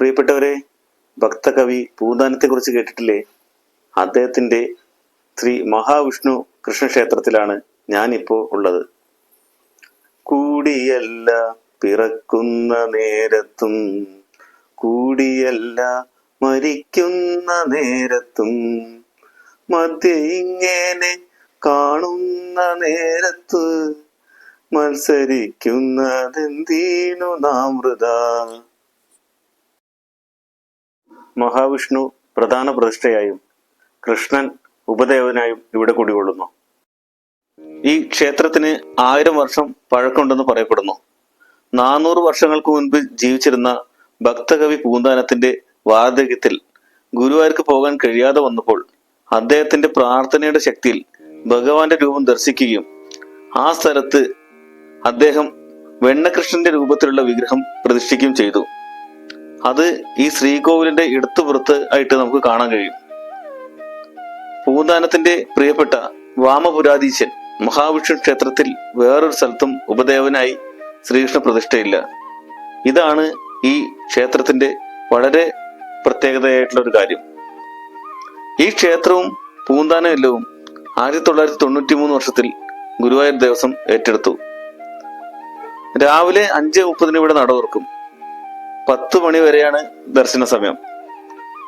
പ്രിയപ്പെട്ടവരെ ഭക്തകവി പൂന്താനത്തെക്കുറിച്ച് കേട്ടിട്ടില്ലേ? അദ്ദേഹത്തിന്റെ ശ്രീ മഹാവിഷ്ണു കൃഷ്ണക്ഷേത്രത്തിലാണ് ഞാനിപ്പോ ഉള്ളത്. കൂടിയല്ല പിറക്കുന്ന നേരത്തും കൂടിയല്ല മരിക്കുന്ന നേരത്തും മധ്യ ഇങ്ങനെ കാണുന്ന നേരത്ത് മത്സരിക്കുന്നതെന്തീനു നാം മഹാവിഷ്ണു പ്രധാന പ്രതിഷ്ഠയായും കൃഷ്ണൻ ഉപദേവനായും ഇവിടെ കുടികൊള്ളുന്നു. ഈ ക്ഷേത്രത്തിന് ആയിരം വർഷം പഴക്കമുണ്ടെന്ന് പറയപ്പെടുന്നു. നാനൂറ് വർഷങ്ങൾക്ക് മുൻപ് ജീവിച്ചിരുന്ന ഭക്തകവി പൂന്താനത്തിന്റെ വാർദ്ധക്യത്തിൽ ഗുരുവായൂർക്ക് പോകാൻ കഴിയാതെ വന്നപ്പോൾ അദ്ദേഹത്തിന്റെ പ്രാർത്ഥനയുടെ ശക്തിയിൽ ഭഗവാന്റെ രൂപം ദർശിക്കുകയും ആ സ്ഥലത്ത് അദ്ദേഹം വെണ്ണകൃഷ്ണന്റെ രൂപത്തിലുള്ള വിഗ്രഹം പ്രതിഷ്ഠിക്കുകയും ചെയ്തു. അത് ഈ ശ്രീകോവിലിന്റെ ഇടത്തുപുറത്ത് ആയിട്ട് നമുക്ക് കാണാൻ കഴിയും. പൂന്താനത്തിന്റെ പ്രിയപ്പെട്ട വാമപുരാധീശൻ മഹാവിഷ്ണു ക്ഷേത്രത്തിൽ വേറൊരു സ്ഥലത്തും ഉപദേവനായി ശ്രീകൃഷ്ണ പ്രതിഷ്ഠയില്ല. ഇതാണ് ഈ ക്ഷേത്രത്തിന്റെ വളരെ പ്രത്യേകതയായിട്ടുള്ള ഒരു കാര്യം. ഈ ക്ഷേത്രവും പൂന്താനം ഇല്ലവും ആയിരത്തി തൊള്ളായിരത്തി തൊണ്ണൂറ്റി മൂന്ന് വർഷത്തിൽ ഗുരുവായൂർ ദേവസ്വം ഏറ്റെടുത്തു. രാവിലെ അഞ്ച് മുപ്പതിന് ഇവിടെ നടവർക്കും പത്ത് മണി വരെയാണ് ദർശന സമയം.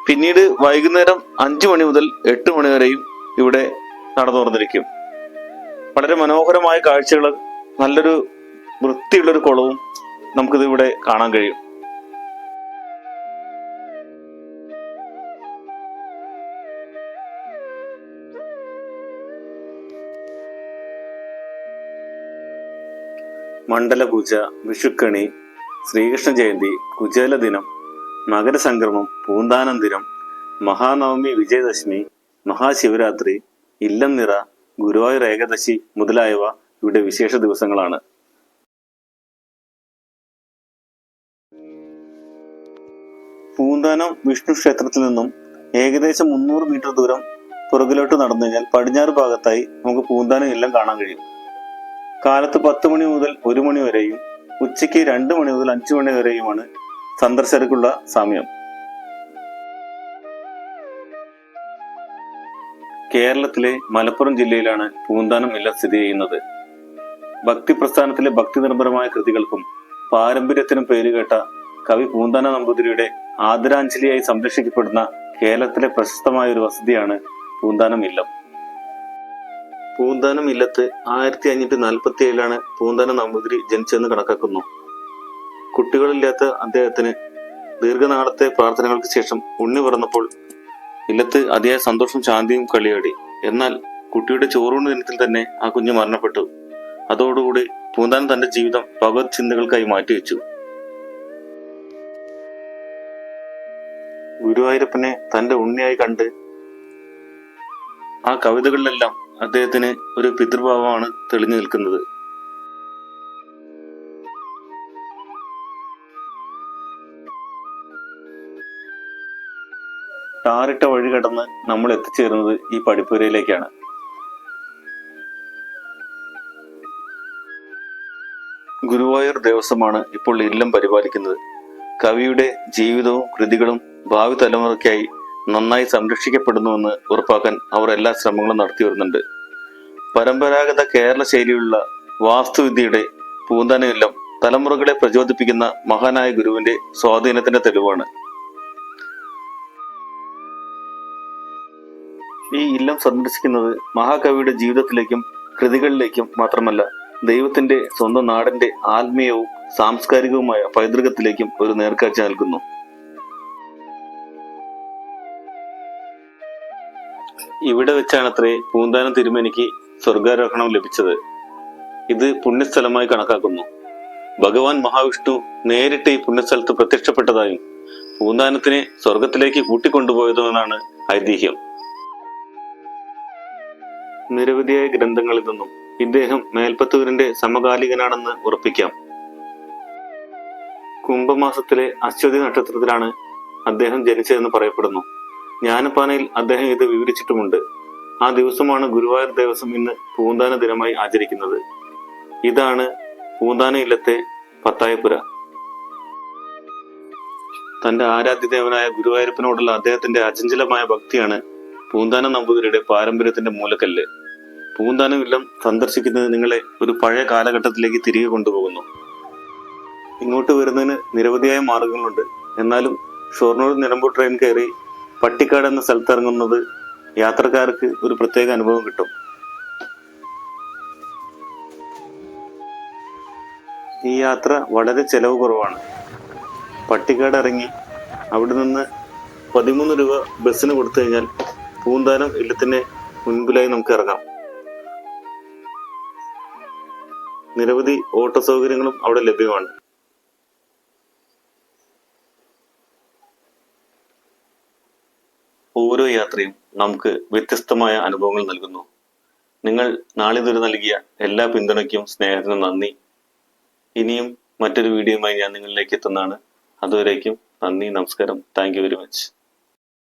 പിന്നീട് വൈകുന്നേരം അഞ്ചു മണി മുതൽ എട്ട് മണി വരെയും ഇവിടെ നടന്നു തുറന്നിരിക്കും വളരെ മനോഹരമായ കാഴ്ചകൾ നല്ലൊരു വൃത്തിയുള്ളൊരു കുളവും നമുക്കിത് ഇവിടെ കാണാൻ കഴിയും. മണ്ഡലപൂജ വിഷുക്കണി ശ്രീകൃഷ്ണ ജയന്തി കുചേല ദിനം മകരസംക്രമം പൂന്താനം ദിനം മഹാനവമി വിജയദശമി മഹാശിവരാത്രി ഇല്ലം നിറ ഗുരുവായൂർ ഏകദശി മുതലായവ ഇവിടെ വിശേഷ ദിവസങ്ങളാണ്. പൂന്താനം വിഷ്ണു ക്ഷേത്രത്തിൽ നിന്നും ഏകദേശം മുന്നൂറ് മീറ്റർ ദൂരം പുറകിലോട്ട് നടന്നു കഴിഞ്ഞാൽ പടിഞ്ഞാറ് ഭാഗത്തായി നമുക്ക് പൂന്താനം ഇല്ലം കാണാൻ കഴിയും. കാലത്ത് പത്ത് മണി മുതൽ ഒരു മണി വരെയും ഉച്ചയ്ക്ക് രണ്ട് മണി മുതൽ അഞ്ചു മണി വരെയുമാണ് സന്ദർശകർക്കുള്ള സമയം. കേരളത്തിലെ മലപ്പുറം ജില്ലയിലാണ് പൂന്താനം ഇല്ല സ്ഥിതി ചെയ്യുന്നത്. ഭക്തി പ്രസ്ഥാനത്തിലെ ഭക്തി നിർഭരമായ കൃതികൾക്കും പാരമ്പര്യത്തിനും പേരുകേട്ട കവി പൂന്താന നമ്പൂതിരിയുടെ ആദരാഞ്ജലിയായി സംരക്ഷിക്കപ്പെടുന്ന കേരളത്തിലെ പ്രശസ്തമായ ഒരു വസതിയാണ് പൂന്താനം ഇല്ലം. പൂന്താനം ഇല്ലത്ത് ആയിരത്തി അഞ്ഞൂറ്റി നാൽപ്പത്തി ഏഴിലാണ് പൂന്താനം നമ്പൂതിരി ജനിച്ചതെന്ന് കണക്കാക്കുന്നു. കുട്ടികളില്ലാത്ത അദ്ദേഹത്തിന് ദീർഘനാളത്തെ പ്രാർത്ഥനകൾക്ക് ശേഷം ഉണ്ണി പിറന്നപ്പോൾ ഇല്ലത്ത് അതിയായ സന്തോഷം ശാന്തിയും കളിയാടി. എന്നാൽ കുട്ടിയുടെ ചോറൂണ് ദിനത്തിൽ തന്നെ ആ കുഞ്ഞ് മരണപ്പെട്ടു. അതോടുകൂടി പൂന്താനം തന്റെ ജീവിതം ഭഗവത് ചിന്തകൾക്കായി മാറ്റിവെച്ചു. ഗുരുവായൂരപ്പനെ തന്റെ ഉണ്ണിയായി കണ്ട് ആ കവിതകളിലെല്ലാം അദ്ദേഹത്തിന് ഒരു പിതൃഭാവമാണ് തെളിഞ്ഞു നിൽക്കുന്നത്. ടാറിട്ട വഴി കടന്ന് നമ്മൾ എത്തിച്ചേരുന്നത് ഈ പഠിപ്പുരയിലേക്കാണ് ഗുരുവായൂർ ദേവസ്വമാണ് ഇപ്പോൾ ഇല്ലം പരിപാലിക്കുന്നത്. കവിയുടെ ജീവിതവും കൃതികളും ഭാവി തലമുറയ്ക്കായി നന്നായി സംരക്ഷിക്കപ്പെടുന്നുവെന്ന് ഉറപ്പാക്കാൻ അവർ എല്ലാ ശ്രമങ്ങളും നടത്തി വരുന്നുണ്ട്. പരമ്പരാഗത കേരള ശൈലിയുള്ള വാസ്തുവിദ്യയുടെ പൂന്താന തലമുറകളെ പ്രചോദിപ്പിക്കുന്ന മഹാനായ ഗുരുവിന്റെ സ്വാധീനത്തിന്റെ തെളിവാണ്. ഈ ഇല്ലം സന്ദർശിക്കുന്നത് മഹാകവിയുടെ ജീവിതത്തിലേക്കും കൃതികളിലേക്കും മാത്രമല്ല ദൈവത്തിന്റെ സ്വന്തം നാടിന്റെ ആത്മീയവും സാംസ്കാരികവുമായ പൈതൃകത്തിലേക്കും ഒരു നേർക്കാഴ്ച നൽകുന്നു. ഇവിടെ വെച്ചാണത്രേ പൂന്താനം തിരുമേനിക്ക് സ്വർഗാരോഹണം ലഭിച്ചത് ഇത് പുണ്യസ്ഥലമായി കണക്കാക്കുന്നു. ഭഗവാൻ മഹാവിഷ്ണു നേരിട്ട് ഈ പുണ്യസ്ഥലത്ത് പ്രത്യക്ഷപ്പെട്ടതായും പൂന്താനത്തിനെ സ്വർഗത്തിലേക്ക് കൂട്ടിക്കൊണ്ടുപോയതുമെന്നാണ് ഐതിഹ്യം. നിരവധിയായ ഗ്രന്ഥങ്ങളിൽ നിന്നും ഇദ്ദേഹം മേൽപ്പത്തൂരിന്റെ സമകാലികനാണെന്ന് ഉറപ്പിക്കാം. കുംഭമാസത്തിലെ അശ്വതി നക്ഷത്രത്തിലാണ് അദ്ദേഹം ജനിച്ചതെന്ന് പറയപ്പെടുന്നു. ജ്ഞാനപ്പാനയിൽ അദ്ദേഹം ഇത് വിവരിച്ചിട്ടുമുണ്ട്. ആ ദിവസമാണ് ഗുരുവായൂർ ദേവസ്വം ഇന്ന് പൂന്താന ദിനമായി ആചരിക്കുന്നത്. ഇതാണ് പൂന്താന ഇല്ലത്തെ പത്തായപ്പുര. തന്റെ ആരാധ്യദേവനായ ഗുരുവായൂരപ്പനോടുള്ള അദ്ദേഹത്തിന്റെ അചഞ്ചലമായ ഭക്തിയാണ് പൂന്താന നമ്പൂതിരിയുടെ പാരമ്പര്യത്തിന്റെ മൂലക്കല്ല്. പൂന്താനം ഇല്ലം സന്ദർശിക്കുന്നത് നിങ്ങളെ ഒരു പഴയ കാലഘട്ടത്തിലേക്ക് തിരികെ കൊണ്ടുപോകുന്നു. ഇങ്ങോട്ട് വരുന്നതിന് നിരവധിയായ മാർഗങ്ങളുണ്ട്. എന്നാലും ഷൊർണൂർ നിലമ്പൂർ ട്രെയിൻ കയറി പട്ടിക്കാട് എന്ന സ്ഥലത്ത് ഇറങ്ങുന്നത് യാത്രക്കാർക്ക് ഒരു പ്രത്യേക അനുഭവം കിട്ടും. ഈ യാത്ര വളരെ ചെലവ് കുറവാണ്. പട്ടിക്കാട് ഇറങ്ങി അവിടെ നിന്ന് പതിമൂന്ന് രൂപ ബസ്സിന് കൊടുത്തു കഴിഞ്ഞാൽ പൂന്താനം ഇല്ലത്തിന് മുൻപിലായി നമുക്ക് ഇറങ്ങാം. നിരവധി ഓട്ടോ സൗകര്യങ്ങളും അവിടെ ലഭ്യമാണ്. ഓരോ യാത്രയും നമുക്ക് വ്യത്യസ്തമായ അനുഭവങ്ങൾ നൽകുന്നു. നിങ്ങൾ നാളിതുവരെ നൽകിയ എല്ലാ പിന്തുണയ്ക്കും സ്നേഹത്തിനും നന്ദി. ഇനിയും മറ്റൊരു വീഡിയോയുമായി ഞാൻ നിങ്ങളിലേക്ക് എത്തുന്നതാണ്. അതുവരേക്കും നന്ദി നമസ്കാരം. Thank very much.